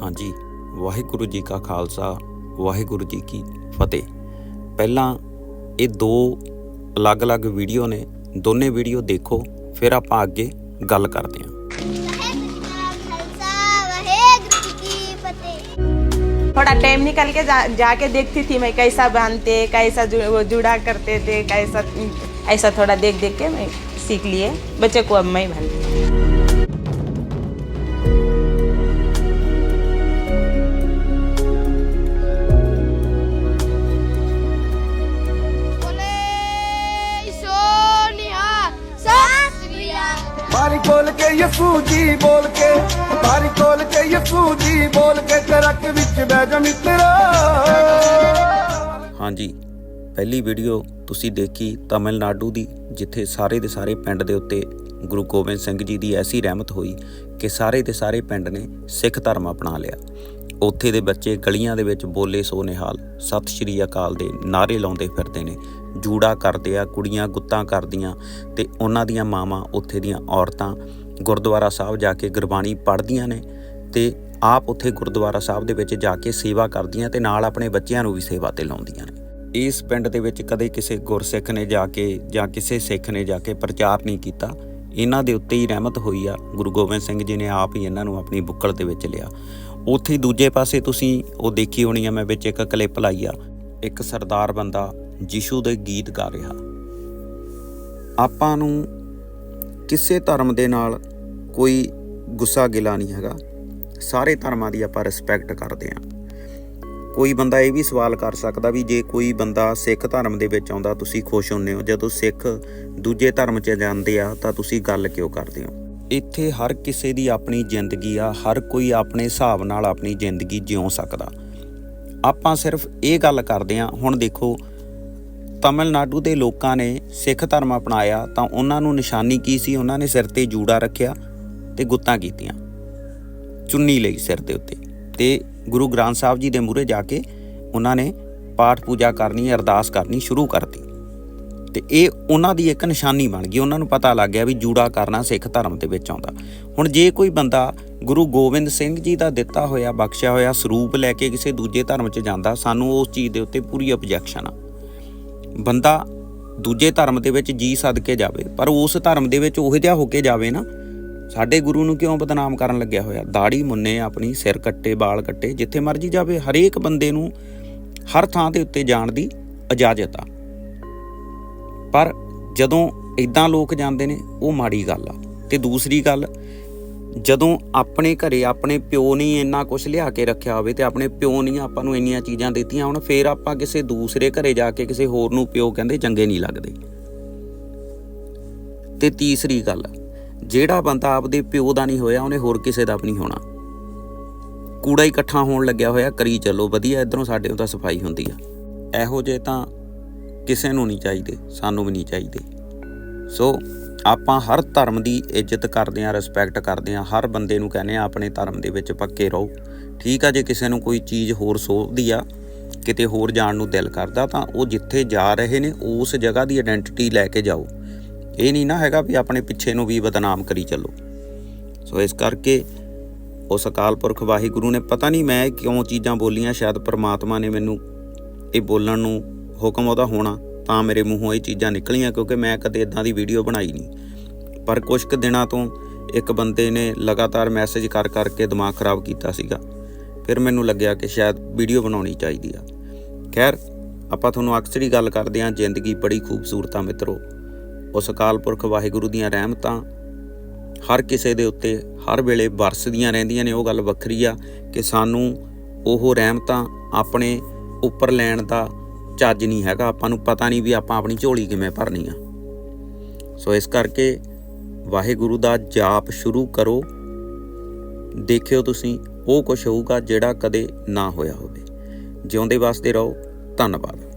ਹਾਂਜੀ ਵਾਹਿਗੁਰੂ ਜੀ ਕਾ ਖਾਲਸਾ ਵਾਹਿਗੁਰੂ ਜੀ ਕੀ ਫਤਿਹ ਪਹਿਲਾਂ ਇਹ ਦੋ ਅਲੱਗ-ਅਲੱਗ ਵੀਡੀਓ ਨੇ ਦੋਨੇ ਵੀਡੀਓ ਦੇਖੋ ਫਿਰ ਆਪਾਂ ਅੱਗੇ ਗੱਲ ਕਰਦੇ ਹਾਂ ਵਾਹਿਗੁਰੂ ਜੀ ਕਾ ਖਾਲਸਾ ਵਾਹਿਗੁਰੂ ਜੀ ਕੀ ਫਤਿਹ थोड़ा टाइम निकल के जा, जाके देखती थी मैं कैसा बांधते कैसा जु, वो जुड़ा करते थे कैसा ऐसा थोड़ा देख देख के मैं सीख लिए बच्चे को अब मैं बांधती ਕੇ ਯਸੂ ਬੋਲ ਕੇ ਬਾਰੀ ਖੋਲ ਕੇ ਯਸੂ ਬੋਲ ਕੇ, ਟਰੱਕ ਵਿੱਚ ਬਹਿ ਜਾ ਮਿੱਤਰਾ। ਹਾਂਜੀ, ਪਹਿਲੀ ਵੀਡੀਓ ਤੁਸੀਂ ਦੇਖੀ ਤਾਮਿਲਨਾਡੂ ਦੀ, ਜਿੱਥੇ ਸਾਰੇ ਦੇ ਸਾਰੇ ਪਿੰਡ ਦੇ ਉੱਤੇ ਗੁਰੂ ਗੋਬਿੰਦ ਸਿੰਘ ਜੀ ਦੀ ਐਸੀ ਰਹਿਮਤ ਹੋਈ ਕਿ ਸਾਰੇ ਦੇ ਸਾਰੇ ਪਿੰਡ ਨੇ ਸਿੱਖ ਧਰਮ ਅਪਣਾ ਲਿਆ। ਉੱਥੇ ਦੇ ਬੱਚੇ ਗਲੀਆਂ ਦੇ ਵਿੱਚ ਬੋਲੇ ਸੋ ਨਿਹਾਲ ਸਤਿ ਸ਼੍ਰੀ ਅਕਾਲ ਦੇ ਨਾਰੇ ਲਾਉਂਦੇ ਫਿਰਦੇ ਨੇ, ਜੂੜਾ ਕਰਦੇ ਆ, ਕੁੜੀਆਂ ਗੁੱਤਾਂ ਕਰਦੀਆਂ ਤੇ ਉਹਨਾਂ ਦੀਆਂ ਮਾਵਾਂ ਉੱਥੇ ਦੀਆਂ ਔਰਤਾਂ ਗੁਰਦੁਆਰਾ ਸਾਹਿਬ ਜਾ ਕੇ ਗੁਰਬਾਣੀ ਪੜ੍ਹਦੀਆਂ ਨੇ ਤੇ ਆਪ ਉੱਥੇ ਗੁਰਦੁਆਰਾ ਸਾਹਿਬ ਦੇ ਵਿੱਚ ਜਾ ਕੇ ਸੇਵਾ ਕਰਦੀਆਂ ਤੇ ਨਾਲ ਆਪਣੇ ਬੱਚਿਆਂ ਨੂੰ ਵੀ ਸੇਵਾ ਤੇ ਲਾਉਂਦੀਆਂ ਨੇ। ਇਸ ਪਿੰਡ ਦੇ ਵਿੱਚ ਕਦੇ ਕਿਸੇ ਗੁਰਸਿੱਖ ਨੇ ਜਾ ਕੇ ਜਾਂ ਕਿਸੇ ਸਿੱਖ ਨੇ ਜਾ ਕੇ ਪ੍ਰਚਾਰ ਨਹੀਂ ਕੀਤਾ। ਇਹਨਾਂ ਦੇ ਉੱਤੇ ਹੀ ਰਹਿਮਤ ਹੋਈ ਆ। ਗੁਰੂ ਗੋਬਿੰਦ ਸਿੰਘ ਜੀ ਨੇ ਆਪ ਹੀ ਇਹਨਾਂ ਨੂੰ ਆਪਣੀ ਬੁੱਕਲ ਦੇ ਵਿੱਚ ਲਿਆ। ਉੱਥੇ ਦੂਜੇ ਪਾਸੇ ਤੁਸੀਂ ਉਹ ਦੇਖੀ ਹੋਣੀ ਆ, ਮੈਂ ਵਿੱਚ ਇੱਕ ਕਲਿੱਪ ਲਾਈ ਆ। ਇੱਕ ਸਰਦਾਰ ਬੰਦਾ ਯਿਸੂ ਦੇ ਗੀਤ ਗਾ ਰਿਹਾ। ਆਪਾਂ ਨੂੰ ਕਿਸੇ ਧਰਮ ਦੇ ਨਾਲ ਕੋਈ ਗੁੱਸਾ ਗਿਲਾ ਨਹੀਂ ਹੈਗਾ। ਸਾਰੇ ਧਰਮਾਂ ਦੀ ਆਪਾਂ ਰਿਸਪੈਕਟ ਕਰਦੇ ਹਾਂ। ਕੋਈ ਬੰਦਾ ਇਹ ਵੀ ਸਵਾਲ ਕਰ ਸਕਦਾ ਵੀ ਜੇ ਕੋਈ ਬੰਦਾ ਸਿੱਖ ਧਰਮ ਦੇ ਵਿੱਚ ਆਉਂਦਾ, ਤੁਸੀਂ ਖੁਸ਼ ਹੁੰਨੇ ਹੋ। ਜਦੋਂ ਸਿੱਖ ਦੂਜੇ ਧਰਮ 'ਚ ਜਾਂਦੇ ਆ, ਤਾਂ ਤੁਸੀਂ ਗੱਲ ਕਿਉਂ ਕਰਦੇ ਹੋ? ਇੱਥੇ ਹਰ ਕਿਸੇ ਦੀ ਆਪਣੀ ਜ਼ਿੰਦਗੀ ਆ, ਹਰ ਕੋਈ ਆਪਣੇ ਹਿਸਾਬ ਨਾਲ ਆਪਣੀ ਜ਼ਿੰਦਗੀ ਜਿਉ ਸਕਦਾ। ਆਪਾਂ ਸਿਰਫ ਇਹ ਗੱਲ ਕਰਦੇ ਆ ਹੁਣ ਦੇਖੋ, ਤਮਿਲਨਾਡੂ ਦੇ ਲੋਕਾਂ ਨੇ ਸਿੱਖ ਧਰਮ ਅਪਣਾਇਆ, ਤਾਂ ਉਹਨਾਂ ਨੂੰ ਨਿਸ਼ਾਨੀ ਕੀ ਸੀ? ਉਹਨਾਂ ਨੇ ਸਿਰ ਤੇ ਜੂੜਾ ਰੱਖਿਆ। ਤੇ ਗੁੱਤਾਂ ਕੀਤੀਆਂ। ਚੁੰਨੀ ਲਈ ਸਿਰ ਦੇ ਉੱਤੇ। ਤੇ ਗੁਰੂ ਗ੍ਰੰਥ ਸਾਹਿਬ ਜੀ ਦੇ ਮੂਹਰੇ ਜਾ ਕੇ ਉਹਨਾਂ ਨੇ ਪਾਠ ਪੂਜਾ ਕਰਨੀ, ਅਰਦਾਸ ਕਰਨੀ ਸ਼ੁਰੂ ਕਰਤੀ। ਤੇ ਇਹ ਉਹਨਾਂ ਦੀ ਇੱਕ ਨਿਸ਼ਾਨੀ ਬਣ ਗਈ। ਉਹਨਾਂ ਨੂੰ ਪਤਾ ਲੱਗ ਗਿਆ ਵੀ ਜੂੜਾ ਕਰਨਾ ਸਿੱਖ ਧਰਮ ਦੇ ਵਿੱਚ ਆਉਂਦਾ। ਹੁਣ ਜੇ ਕੋਈ ਬੰਦਾ ਗੁਰੂ ਗੋਬਿੰਦ ਸਿੰਘ ਜੀ ਦਾ ਦਿੱਤਾ ਹੋਇਆ, ਬਖਸ਼ਿਆ ਹੋਇਆ ਸਰੂਪ ਲੈ ਕੇ ਕਿਸੇ ਦੂਜੇ ਧਰਮ 'ਚ ਜਾਂਦਾ, ਸਾਨੂੰ ਉਸ ਚੀਜ਼ ਦੇ ਉੱਤੇ ਪੂਰੀ ਆਬਜੈਕਸ਼ਨ ਆ। ਬੰਦਾ ਦੂਜੇ ਧਰਮ ਦੇ ਵਿੱਚ ਜੀ ਸਦਕੇ ਜਾਵੇ, ਪਰ ਉਸ ਧਰਮ ਦੇ ਵਿੱਚ ਉਹ ਜਿਹਾ ਹੋ ਕੇ ਜਾਵੇ ਨਾ ਸਾਡੇ ਗੁਰੂ ਨੂੰ ਕਿਉਂ ਬਦਨਾਮ ਕਰਨ ਲੱਗਿਆ ਹੋਇਆ? ਦਾੜੀ ਮੁੰਨੇ ਆਪਣੀ ਸਿਰ ਕੱਟੇ, ਬਾਲ ਕੱਟੇ, ਜਿੱਥੇ ਮਰਜ਼ੀ ਜਾਵੇ, ਹਰੇਕ ਬੰਦੇ ਨੂੰ ਹਰ ਥਾਂ ਦੇ ਉੱਤੇ ਜਾਣ ਦੀ ਇਜਾਜ਼ਤ ਆ। ਪਰ ਜਦੋਂ ਇਦਾਂ ਲੋਕ ਜਾਂਦੇ ਨੇ, ਉਹ ਮਾੜੀ ਗੱਲ ਆ। ਤੇ ਦੂਸਰੀ ਗੱਲ, ਜਦੋਂ ਆਪਣੇ ਘਰੇ ਆਪਣੇ ਪਿਓ ਨਹੀਂ ਇੰਨਾ ਕੁਝ ਲਿਆ ਕੇ ਰੱਖਿਆ ਹੋਵੇ ਤੇ ਆਪਣੇ ਪਿਓ ਨਹੀਂ ਆਪਾਂ ਨੂੰ ਇੰਨੀਆਂ ਚੀਜ਼ਾਂ ਦਿੱਤੀਆਂ ਹੁਣ, ਫੇਰ ਆਪਾਂ ਕਿਸੇ ਦੂਸਰੇ ਘਰੇ ਜਾ ਕੇ ਕਿਸੇ ਹੋਰ ਨੂੰ ਪਿਓ ਕਹਿੰਦੇ ਚੰਗੇ ਨਹੀਂ ਲੱਗਦੇ। ਤੇ ਤੀਸਰੀ ਗੱਲ ਜਿਹੜਾ ਬੰਦਾ ਆਪਦੇ ਪਿਓ ਦਾ ਨਹੀਂ ਹੋਇਆ, ਉਹਨੇ ਹੋਰ ਕਿਸੇ ਦਾ ਵੀ ਨਹੀਂ ਹੋਣਾ। ਕੂੜਾ ਇਕੱਠਾ ਹੋਣ ਲੱਗਿਆ ਹੋਇਆ, ਕਰੀ ਚੱਲੋ, ਵਧੀਆ, ਇਧਰੋਂ ਸਾਡੇ ਉਹ ਤਾਂ ਸਫ਼ਾਈ ਹੁੰਦੀ ਆ। ਇਹੋ ਜੇ ਤਾਂ ਕਿਸੇ ਨੂੰ ਨਹੀਂ ਚਾਹੀਦੇ, ਸਾਨੂੰ ਵੀ ਨਹੀਂ ਚਾਹੀਦੇ। ਸੋ, ਆਪਾਂ ਹਰ ਧਰਮ ਦੀ ਇੱਜ਼ਤ ਕਰਦੇ ਆਂ ਰਿਸਪੈਕਟ ਕਰਦੇ ਆਂ ਹਰ ਬੰਦੇ ਨੂੰ ਕਹਿੰਦੇ ਆ ਆਪਣੇ ਧਰਮ ਦੇ ਵਿੱਚ ਪੱਕੇ ਰਹੋ। ਠੀਕ ਆ, ਜੇ ਕਿਸੇ ਨੂੰ ਕੋਈ ਚੀਜ਼ ਹੋਰ ਸੋਭਦੀ ਆ, ਕਿਤੇ ਹੋਰ ਜਾਣ ਨੂੰ ਦਿਲ ਕਰਦਾ, ਤਾਂ ਉਹ ਜਿੱਥੇ ਜਾ ਰਹੇ ਨੇ, ਉਸ ਜਗ੍ਹਾ ਦੀ ਆਇਡੈਂਟੀਟੀ ਲੈ ਕੇ ਜਾਓ। ਇਹ ਨਹੀਂ ਨਾ ਹੈਗਾ ਵੀ ਆਪਣੇ ਪਿੱਛੇ ਨੂੰ ਵੀ ਬਦਨਾਮ ਕਰੀ ਚੱਲੋ। ਸੋ ਇਸ ਕਰਕੇ ਉਸ ਅਕਾਲ ਪੁਰਖ ਵਾਹਿਗੁਰੂ ਨੇ ਪਤਾ ਨਹੀਂ ਮੈਂ ਕਿਉਂ ਚੀਜ਼ਾਂ ਬੋਲੀਆਂ, ਸ਼ਾਇਦ ਪਰਮਾਤਮਾ ਨੇ ਮੈਨੂੰ ਇਹ ਬੋਲਣ ਨੂੰ ਹੁਕਮ ਉਹਦਾ ਹੋਣਾ, ਤਾਂ ਮੇਰੇ ਮੂੰਹੋਂ ਇਹ ਚੀਜ਼ਾਂ ਨਿਕਲੀਆਂ, ਕਿਉਂਕਿ ਮੈਂ ਕਦੇ ਇਦਾਂ ਦੀ ਵੀਡੀਓ ਬਣਾਈ ਨਹੀਂ। ਪਰ ਕੁਝ ਕੁ ਦਿਨਾਂ ਤੋਂ ਇੱਕ ਬੰਦੇ ਨੇ ਲਗਾਤਾਰ ਮੈਸੇਜ ਕਰ ਕਰਕੇ ਦਿਮਾਗ ਖਰਾਬ ਕੀਤਾ ਸੀਗਾ। ਫਿਰ ਮੈਨੂੰ ਲੱਗਿਆ ਕਿ ਸ਼ਾਇਦ ਵੀਡੀਓ ਬਣਾਉਣੀ ਚਾਹੀਦੀ ਆ। ਖੈਰ, ਆਪਾਂ ਤੁਹਾਨੂੰ ਅਕਸਰ ਹੀ ਗੱਲ ਕਰਦੇ ਆਂ ਜ਼ਿੰਦਗੀ ਬੜੀ ਖੂਬਸੂਰਤ ਆ ਮਿੱਤਰੋ। ਉਸ ਅਕਾਲ ਪੁਰਖ ਵਾਹਿਗੁਰੂ ਦੀਆਂ ਰਹਿਮਤਾਂ ਹਰ ਕਿਸੇ ਦੇ ਉੱਤੇ ਹਰ ਵੇਲੇ ਵਰਸਦੀਆਂ ਰਹਿੰਦੀਆਂ ਨੇ, ਉਹ ਗੱਲ ਵੱਖਰੀ ਆ ਕਿ ਸਾਨੂੰ ਉਹ ਰਹਿਮਤਾਂ ਆਪਣੇ ਉੱਪਰ ਲੈਣ ਦਾ ਚੱਜ ਨਹੀਂ ਹੈਗਾ। ਆਪਾਂ ਨੂੰ ਪਤਾ ਨਹੀਂ ਵੀ ਆਪਾਂ ਆਪਣੀ ਝੋਲੀ ਕਿਵੇਂ ਭਰਨੀ ਆ। ਸੋ ਇਸ ਕਰਕੇ ਵਾਹਿਗੁਰੂ ਦਾ ਜਾਪ ਸ਼ੁਰੂ ਕਰੋ। ਦੇਖਿਓ ਤੁਸੀਂ, ਉਹ ਕੁਝ ਹੋਊਗਾ ਜਿਹੜਾ ਕਦੇ ਨਾ ਹੋਇਆ ਹੋਵੇ। ਜਿਉਂਦੇ ਵਾਸਤੇ ਰਹੋ। ਧੰਨਵਾਦ।